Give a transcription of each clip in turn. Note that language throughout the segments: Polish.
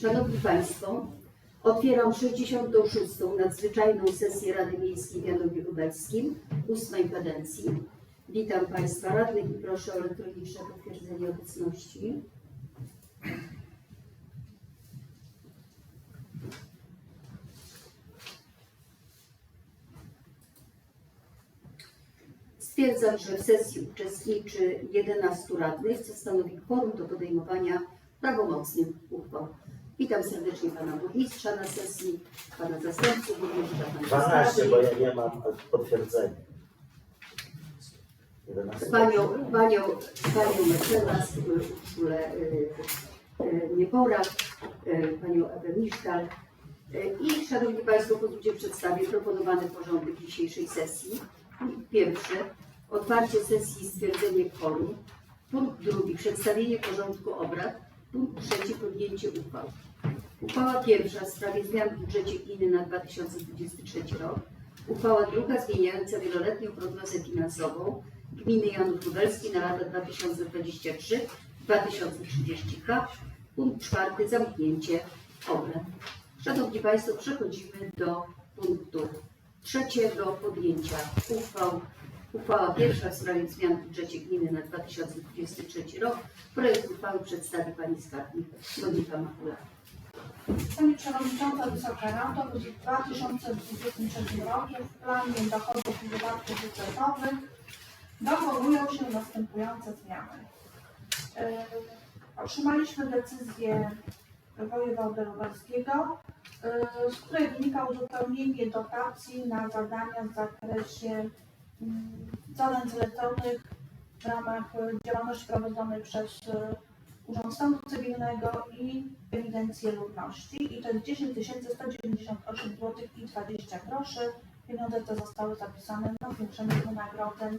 Szanowni Państwo, otwieram 66. nadzwyczajną sesję Rady Miejskiej w Janowie Lubelskim, ósmej kadencji. Witam Państwa radnych i proszę o elektroniczne potwierdzenie obecności. Stwierdzam, że w sesji uczestniczy 11 radnych, co stanowi kworum do podejmowania prawomocnych uchwał. Witam serdecznie Pana Burmistrza na sesji, Pana Zastępców, Burmistrza, Pana 12, Radnych, bo ja nie mam potwierdzenia. 11. Panią, Panią, Panią Mecenas, Urszulę y, y, Niepora, y, Panią Ewę Miszkal. Y, I Szanowni Państwo, pozwólcie przedstawię proponowany porządek dzisiejszej sesji. Pierwszy, otwarcie sesji i stwierdzenie kworum. Punkt drugi, przedstawienie porządku obrad. Punkt trzeci, podjęcie uchwał. Uchwała pierwsza w sprawie zmian w budżecie gminy na 2023 rok. Uchwała druga zmieniająca wieloletnią prognozę finansową gminy Janów Lubelski na lata 2024-2030. Punkt czwarty, zamknięcie obrad. Szanowni Państwo, przechodzimy do punktu trzeciego, podjęcia uchwał. Uchwała pierwsza w sprawie zmian w budżecie gminy na 2023 rok. Projekt uchwały przedstawi Pani Skarbnik Monika Makula. Pani Przewodnicząca, Wysoka Rado, w 2023 roku w planie dochodów i wydatków budżetowych dokonują się następujące zmiany. E, Otrzymaliśmy decyzję wojewody lubelskiego, e, z której wynika uzupełnienie dotacji na zadania w zakresie mm, zadań zleconych w ramach e, działalności prowadzonej przez Urząd Stanu Cywilnego i Ewidencję Ludności i to jest 10 198 zł i 20 groszy. Pieniądze te zostały zapisane na zwiększenie wynagrodzeń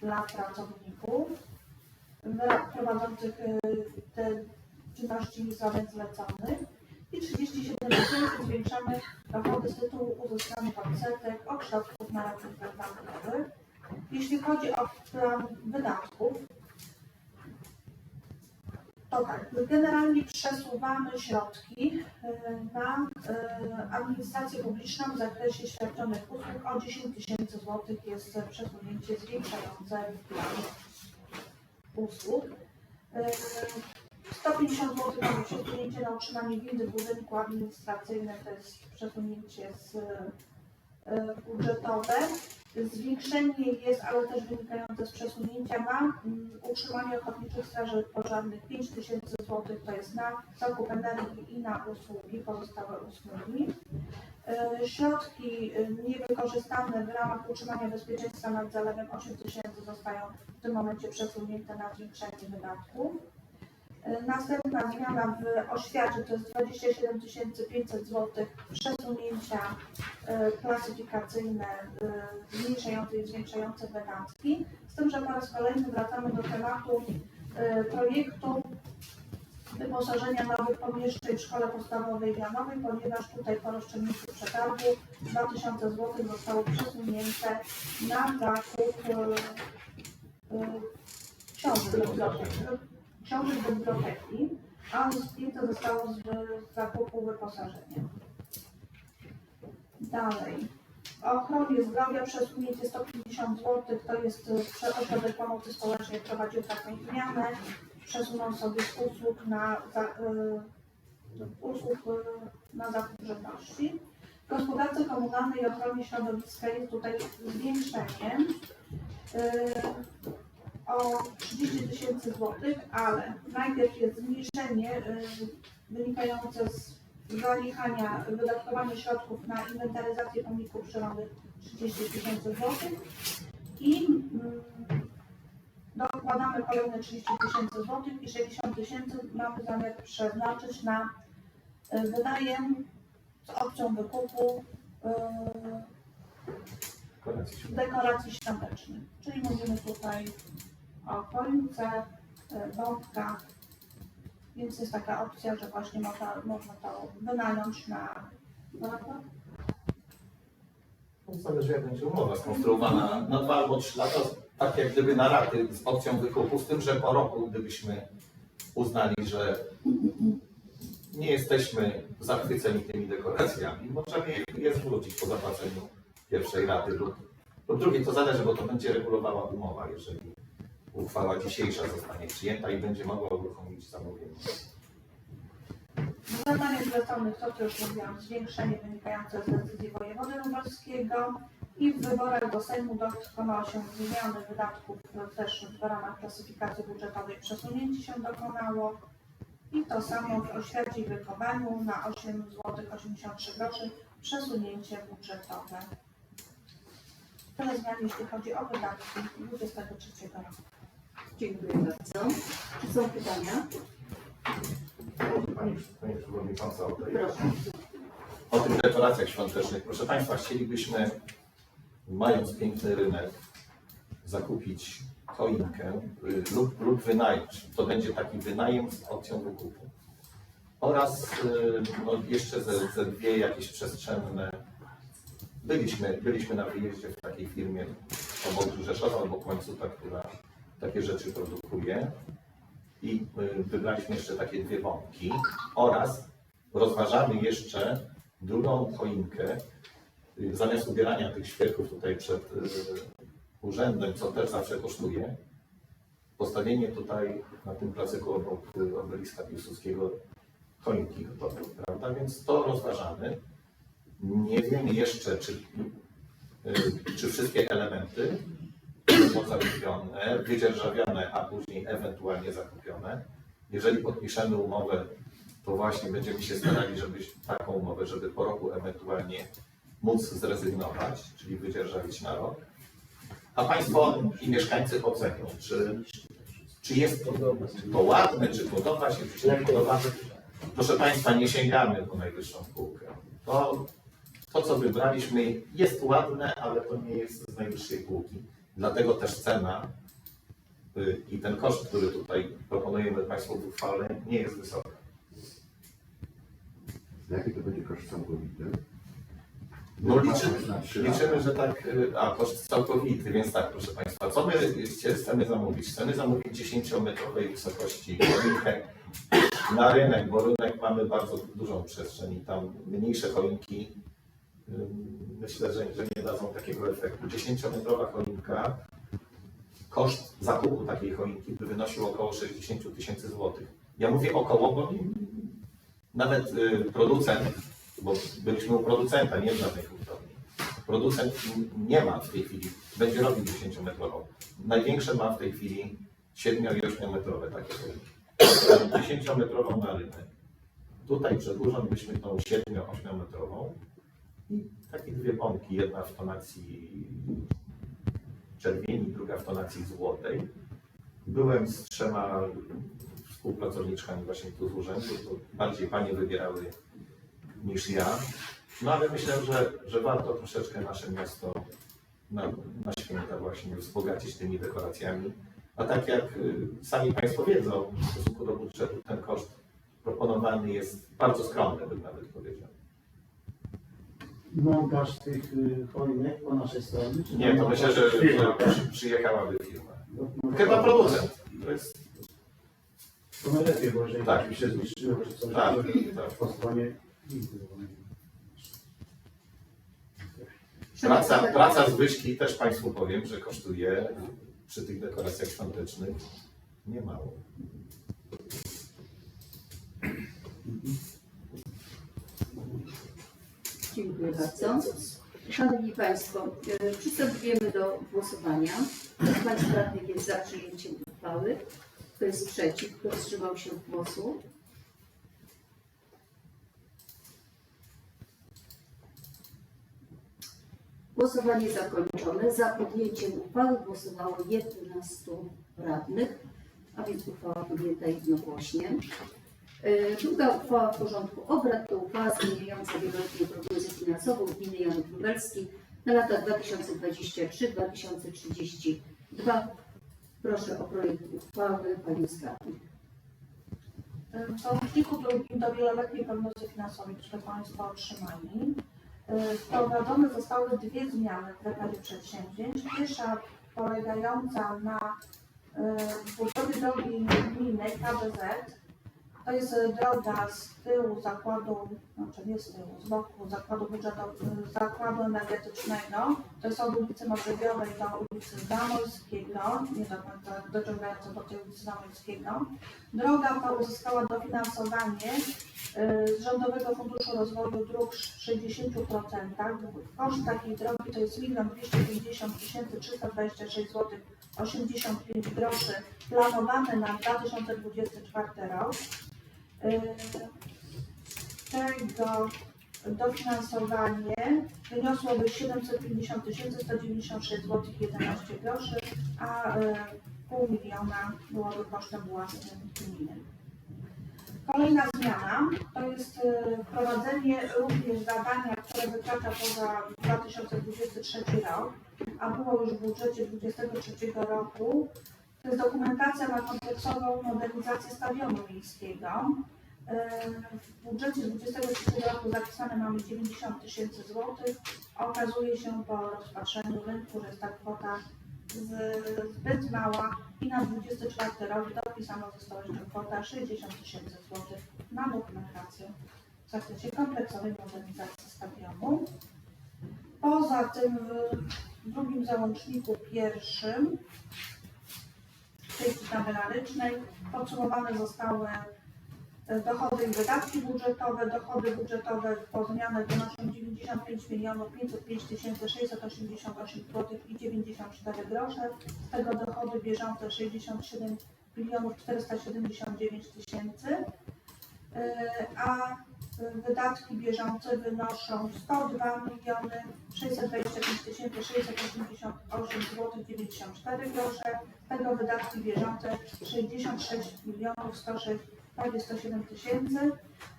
dla pracowników prowadzących y, te czynności zadań zleconych i 37 tysięcy zwiększamy dochody z tytułu uzyskanych odsetek od środków na rachunkach bankowych. Jeśli chodzi o plan wydatków, to tak, generalnie przesuwamy środki y, na y, administrację publiczną w zakresie świadczonych usług o 10 tysięcy złotych jest przesunięcie zwiększające plan usług. Y, 150 zł mamy przesunięcie na utrzymanie windy w budynku administracyjnym, to jest przesunięcie z budżetowe. Zwiększenie jest, ale też wynikające z przesunięcia na mm, utrzymanie ochotniczych straży pożarnych 5 tysięcy złotych, to jest na zakup energii i na usługi, pozostałe usługi. E, Środki e, niewykorzystane w ramach utrzymania bezpieczeństwa nad zalewem 8 tysięcy zostają w tym momencie przesunięte na zwiększenie wydatków. Następna zmiana w oświacie to jest 27 500 zł przesunięcia e, klasyfikacyjne e, zmniejszające i zwiększające wydatki. Z tym, że po raz kolejny wracamy do tematu e, projektu wyposażenia nowych pomieszczeń w szkole podstawowej Janowej, ponieważ tutaj po rozstrzygnięciu przetargu 2000 zł zostało przesunięte na zakup książek książek do biblioteki, a zdjęte zostało z zakupu wyposażenia. Dalej. W ochronie zdrowia przesunięcie 150 zł to jest e, ośrodek pomocy społecznej prowadził taką zmianę. Przesunął sobie z usług na, za, y, usług y, na zakup żywności. W gospodarce komunalnej i ochronie środowiska jest tutaj zwiększenie y, o 30 tysięcy złotych, ale najpierw jest zmniejszenie y, wynikające z zaniechania wydatkowania środków na inwentaryzację pomników przyrodnych 30 tysięcy złotych i mm, dokładamy kolejne 30 tysięcy złotych i 60 tysięcy mamy zamiar przeznaczyć na y, wynajem z opcją wykupu y, dekoracji świątecznych. Czyli mówimy tutaj o choince, y, bombkach, więc jest taka opcja, że właśnie można, można to wynająć na, na lata. Zależy jak będzie umowa skonstruowana na, na dwa albo trzy lata, tak jak gdyby na raty z opcją wykupu, z tym, że po roku gdybyśmy uznali, że nie jesteśmy zachwyceni tymi dekoracjami. Możemy je- je zwrócić po zapłaceniu pierwszej raty lub, lub drugiej. To zależy, bo to będzie regulowała umowa, jeżeli uchwała dzisiejsza zostanie przyjęta i będzie mogła uruchomić zamówienie. W zadaniach zleconych, to co już mówiłam, zwiększenie wynikające z decyzji wojewody lubelskiego i w wyborach do Sejmu dokonało się zmiany wydatków też w ramach klasyfikacji budżetowej przesunięcie się dokonało i to samo w oświacie i wychowaniu na 8 zł 83 groszy przesunięcie budżetowe. Tyle zmian, jeśli chodzi o wydatki 2023 roku. Dziękuję bardzo. Czy są pytania? Pani, Pani Przewodnicząca, o Proszę. o tych dekoracjach świątecznych. Proszę Państwa, chcielibyśmy, mając piękny rynek, zakupić choinkę y, lub, lub wynająć. To będzie taki wynajem z opcją wykupu. Oraz y, no, jeszcze ze, ze dwie jakieś przestrzenne. Byliśmy, byliśmy na wyjeździe w takiej firmie obok Rzeszowa, obok Łańcuta, która takie rzeczy produkuje. I y, wybraliśmy jeszcze takie dwie bombki oraz rozważamy jeszcze drugą choinkę. Y, Zamiast ubierania tych świerków tutaj przed y, urzędem, co też zawsze kosztuje, postawienie tutaj na tym placyku obok obeliska Piłsudskiego choinki gotowej, prawda? Więc to rozważamy. Nie wiemy jeszcze, czy, czy wszystkie elementy są zakupione, wydzierżawione, a później ewentualnie zakupione. Jeżeli podpiszemy umowę to właśnie będziemy się starali, żeby taką umowę, żeby po roku ewentualnie móc zrezygnować, czyli wydzierżawić na rok. A Państwo i mieszkańcy ocenią, czy, czy jest to ładne, czy podoba się, czy nie podoba. Proszę Państwa, nie sięgamy po najwyższą półkę. To, to, co wybraliśmy, jest ładne, ale to nie jest z najwyższej półki. Dlatego też cena y, i ten koszt, który tutaj proponujemy Państwu w uchwale, nie jest wysoki. Jaki to będzie koszt całkowity? No lata. liczymy, że tak, y, a koszt całkowity, więc tak, proszę Państwa, co my chcemy zamówić? Chcemy zamówić 10-metrowej wysokości choinkę na rynek, bo rynek mamy bardzo dużą przestrzeń i tam mniejsze choinki myślę, że, że nie dadzą takiego efektu. 10-metrowa choinka, koszt zakupu takiej choinki by wynosił około 60 tysięcy złotych. Ja mówię około, bo nawet y, producent bo byliśmy u producenta, nie w żadnej hurtowni. Producent nie ma w tej chwili, będzie robił 10-metrową. Największe ma w tej chwili 7 i 8-metrowe takie choinki. 10-metrową na rynek. Tutaj przedłużam,byśmy tą 7-8-metrową i takie dwie bombki, jedna w tonacji czerwieni, druga w tonacji złotej. Byłem z trzema współpracowniczkami właśnie tu z urzędu, bardziej panie wybierały niż ja. No ale myślę, że, że warto troszeczkę nasze miasto na, na święta właśnie wzbogacić tymi dekoracjami. A tak jak y, sami Państwo wiedzą, w stosunku do budżetu ten koszt proponowany jest bardzo skromny, bym nawet powiedział. Montaż tych y, choinek po naszej stronie? czy Nie, to montaż myślę, że, firma? że przy, przyjechałaby firma. No, Chyba producent. To jest, To najlepiej, bo jeżeli Tak. tak. się zniszczyło, czy coś, tak, to tak. po stronie Praca, praca Zbyszki też Państwu powiem, że kosztuje przy tych dekoracjach świątecznych niemało. Dziękuję bardzo. Szanowni Państwo, e, przystępujemy do głosowania. Kto z Państwa radnych jest za przyjęciem uchwały? Kto jest przeciw? Kto wstrzymał się od głosu? Głosowanie zakończone. Za podjęciem uchwały głosowało 11 radnych, a więc uchwała podjęta jednogłośnie. E, Druga uchwała w porządku obrad to uchwała zmieniająca wieloletnią prognozę finansową gminy Janów Lubelski na lata 2023-2032. Proszę o projekt uchwały Pani Skarbnik. W załączniku drugim do wieloletniej prognozy finansowej, które Państwo otrzymali, y, wprowadzone zostały dwie zmiany w zakresie przedsięwzięć. Pierwsza polegająca na budowie drogi gminnej KBZ To jest e, droga z tyłu zakładu, znaczy nie z tyłu, z boku zakładu budżetowego, zakładu energetycznego. To jest od ulicy Modrzewiowej do ulicy Zamojskiego, nie do końca dociągająca do tej ulicy Zamojskiego. Droga ta uzyskała dofinansowanie e, z Rządowego Funduszu Rozwoju Dróg w 60%. Koszt takiej drogi to jest 1 250 326 zł 85 groszy planowany na 2024 rok. Yy, Tego dofinansowanie wyniosłoby 750 196 zł 11 groszy, a yy, pół miliona byłoby kosztem własnym gminy. Kolejna zmiana to jest yy, wprowadzenie również zadania, które wykracza poza 2023 rok, a było już w budżecie 2023 roku. To jest dokumentacja na kompleksową modernizację stadionu miejskiego. Yy, W budżecie z 2023 roku zapisane mamy 90 tysięcy złotych. Okazuje się po rozpatrzeniu rynku, że jest ta kwota zbyt mała i na 24 rok dopisano została jeszcze kwota 60 tysięcy złotych na dokumentację w zakresie kompleksowej modernizacji stadionu. Poza tym w drugim załączniku pierwszym w części tabellarycznej podsumowane zostały dochody i wydatki budżetowe. Dochody budżetowe po zmianach wynoszą 95 milionów 505 tysięcy 688 zł i 94 grosze. Z tego dochody bieżące 67 milionów 479 tysięcy, E, a wydatki bieżące wynoszą 102 miliony 625 tysięcy 688 zł 94 grosze. Tego wydatki bieżące 66 milionów 106 prawie 107 tysięcy.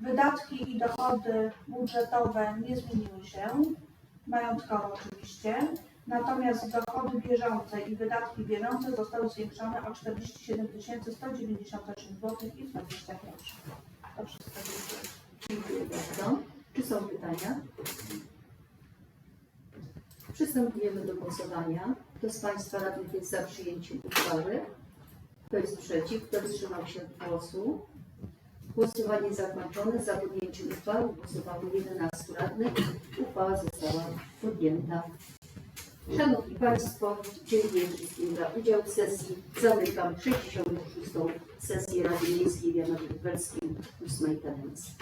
Wydatki i dochody budżetowe nie zmieniły się, majątkowo oczywiście. Natomiast dochody bieżące i wydatki bieżące zostały zwiększone o 47 198 zł i 20 groszy. To wszystko dziękuję. Dziękuję bardzo. Czy są pytania? Przystępujemy do głosowania. Kto z Państwa radnych jest za przyjęciem uchwały? Kto jest przeciw? Kto wstrzymał się od głosu? Głosowanie zakończone. Za podjęciem uchwały głosowało 11 radnych. Uchwała została podjęta. Szanowni Państwo, dziękuję wszystkim za udział w sesji. Zamykam 66. sesję Rady Miejskiej w Janowie Lubelskim 8 kadencji.